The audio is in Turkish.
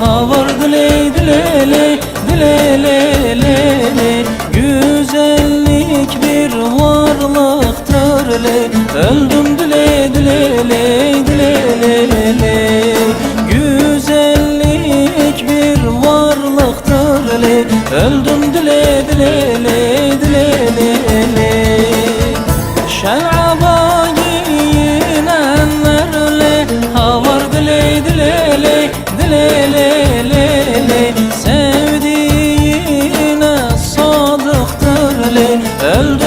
Havar dile dile le dile le le le. Güzellik bir varlıktır le. Öldüm dile dile le dile le le Güzellik bir varlıktır le. Öldüm dile dile le dile Sevdiğine sadıktır le. Öldü